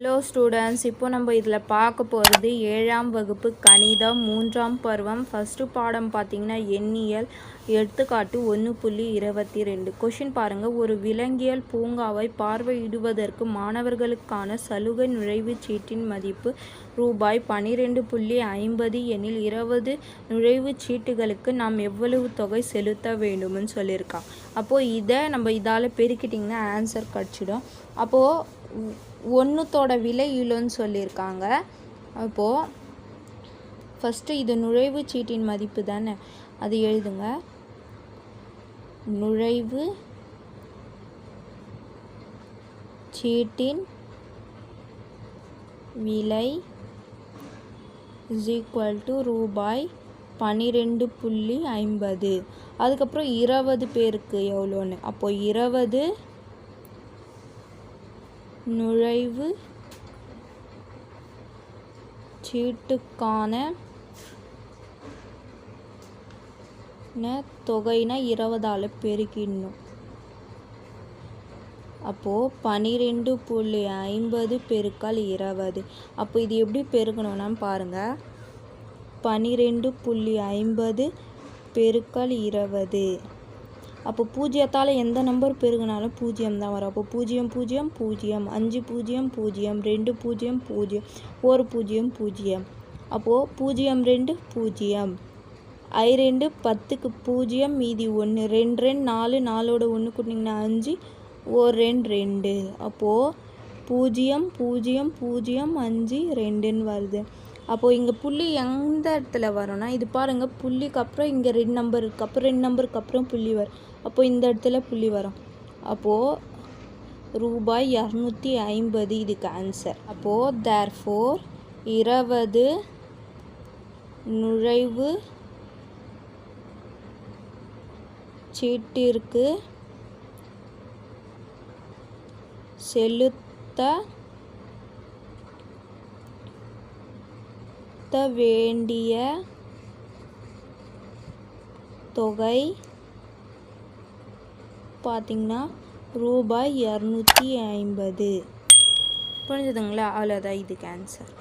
Hello students இப்போ நம்ம இதில் பார்க்க போகிறது ஏழாம் வகுப்பு கணிதம் மூன்றாம் பருவம். ஃபஸ்ட்டு பாடம் பார்த்தீங்கன்னா எண்ணியல் எடுத்துக்காட்டு ஒன்று புள்ளி இருபத்தி ரெண்டு கொஷின் பாருங்கள் ஒரு விலங்கியல் பூங்காவை பார்வையிடுவதற்கு மாணவர்களுக்கான சலுகை நுழைவுச் சீட்டின் மதிப்பு ரூபாய் பன்னிரெண்டு புள்ளி ஐம்பது எனில் இருபது நுழைவுச் சீட்டுகளுக்கு நாம் எவ்வளவு தொகை செலுத்த வேண்டும்னு சொல்லியிருக்கான். அப்போது இதை நம்ம இதால் பெருக்கிட்டிங்கன்னா ஆன்சர் கிடச்சிடும். அப்போது ஒன்றுத்தோட விலை இவ்வளோன்னு சொல்லியிருக்காங்க. அப்போது ஃபஸ்ட்டு இது நுழைவுச் சீட்டின் மதிப்பு தானே? அது எழுதுங்க. நுழைவு சீட்டின் விலை இஸ் ஈக்குவல் டு ரூபாய் பன்னிரெண்டு புள்ளி ஐம்பது. அதுக்கப்புறம் இருபது பேருக்கு எவ்வளோன்னு? அப்போது இருபது நுழைவு சீட்டுக்கான தொகைனா இருபதால் பெருக்கிடணும். அப்போது பன்னிரெண்டு புள்ளி ஐம்பது பெருக்கால் இருபது. அப்போ இது எப்படி பெருக்கணும்னா பாருங்கள் பன்னிரெண்டு புள்ளி ஐம்பது பெருக்கால் இருபது. அப்போ பூஜ்ஜியத்தால் எந்த நம்பர் பெருகினாலும் பூஜ்ஜியம் தான் வரும். அப்போ பூஜ்ஜியம் பூஜ்ஜியம் பூஜ்ஜியம் அஞ்சு பூஜ்ஜியம் பூஜ்ஜியம் ரெண்டு பூஜ்ஜியம் பூஜ்ஜியம் ஒரு பூஜ்ஜியம் பூஜ்ஜியம் அப்போது பூஜ்ஜியம் ரெண்டு பூஜ்ஜியம் ஐ ரெண்டு பத்துக்கு பூஜ்ஜியம் மீதி ஒன்று ரெண்டு ரெண்டு நாலு. நாலோட ஒன்று கொடுத்தீங்கன்னா அஞ்சு. ஒரு ரெண்டு ரெண்டு. அப்போது பூஜ்ஜியம் பூஜ்ஜியம் பூஜ்ஜியம் அஞ்சு ரெண்டுன்னு வருது. அப்போது இங்கே புள்ளி எந்த இடத்துல வரும்னா இது பாருங்கள் புள்ளிக்கு அப்புறம் இங்கே ரெண்டு நம்பருக்கு அப்புறம் ரெண்டு நம்பருக்கு அப்புறம் புள்ளி வரும். அப்போ இந்த இடத்துல புள்ளி வரும். அப்போது ரூபாய் இரநூத்தி ஐம்பது இதுக்கு ஆன்சர் அப்போது தேர் ஃபோர் இருபது நுழைவு சீட்டிற்கு செலுத்த வேண்டிய தொகை பார்த்திங்கன்னா ரூபாய் இரநூத்தி ஐம்பது. புரிஞ்சுதுங்களா? அவ்வளோதான் இதுக்கு ஆன்சர்